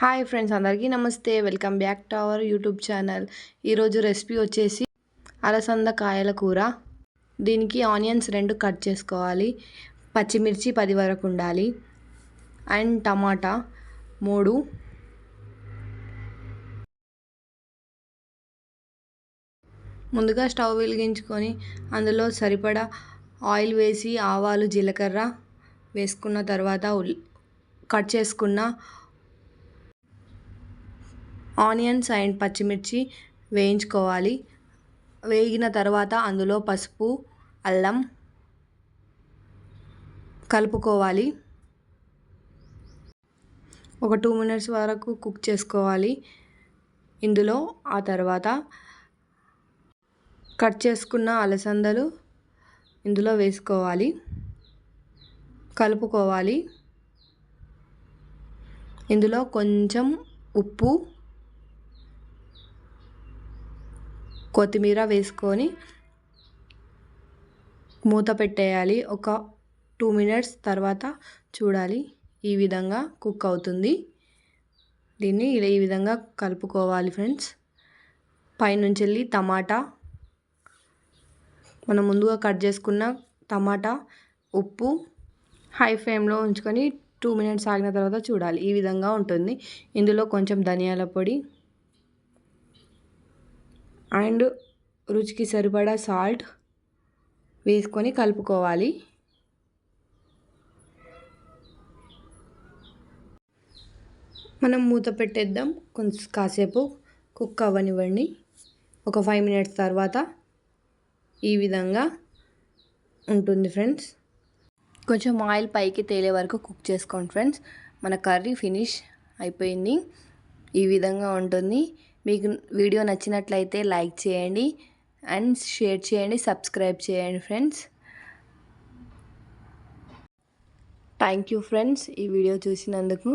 Hi friends అందరికీ నమస్తే. Welcome back to our YouTube channel. ఈరోజు రెసిపీ వచ్చేసి అలసంద కాయల కూర. దీనికి ఆనియన్స్ రెండు కట్ చేసుకోవాలి. పచ్చిమిర్చి పది వరకు ఉండాలి. అండ్ టమాటా మూడు. ముందుగా స్టవ్ వెలిగించుకొని అందులో సరిపడా ఆయిల్ వేసి ఆవాలు జీలకర్ర వేసుకున్న తర్వాత కట్ చేసుకున్న ఆనియన్స్ అండ్ పచ్చిమిర్చి వేయించుకోవాలి. వేగిన తర్వాత అందులో పసుపు అల్లం కలుపుకోవాలి. ఒక టూ మినిట్స్ వరకు కుక్ చేసుకోవాలి. ఇందులో ఆ తర్వాత కట్ చేసుకున్న అలసందలు ఇందులో వేసుకోవాలి. కలుపుకోవాలి. ఇందులో కొంచెం ఉప్పు కొత్తిమీర వేసుకొని మూత పెట్టేయాలి. ఒక టూ మినిట్స్ తర్వాత చూడాలి ఈ విధంగా కుక్ అవుతుంది. దీన్ని ఇలా ఈ విధంగా కలుపుకోవాలి ఫ్రెండ్స్. పైనుంచి వెళ్ళి టమాటా. మనం ముందుగా కట్ చేసుకున్న టమాటా ఉప్పు హై ఫ్లేమ్లో ఉంచుకొని టూ మినిట్స్ ఆగిన తర్వాత చూడాలి. ఈ విధంగా ఉంటుంది. ఇందులో కొంచెం ధనియాల పొడి అండ్ రుచికి సరిపడా సాల్ట్ వేసుకొని కలుపుకోవాలి. మనం మూత పెట్టేద్దాం. కొంచెం కాసేపు కుక్ అవ్వనివ్వండి ఒక ఫైవ్ మినిట్స్ తర్వాత ఈ విధంగా ఉంటుంది ఫ్రెండ్స్. కొంచెం ఆయిల్ పైకి తేలే వరకు కుక్ చేసుకోండి ఫ్రెండ్స్. మన కర్రీ ఫినిష్ అయిపోయింది. ఈ విధంగా ఉంటుంది. మీకు వీడియో నచ్చినట్లయితే లైక్ చేయండి అండ్ షేర్ చేయండి సబ్స్క్రైబ్ చేయండి ఫ్రెండ్స్. థ్యాంక్ యూ ఫ్రెండ్స్ ఈ వీడియో చూసినందుకు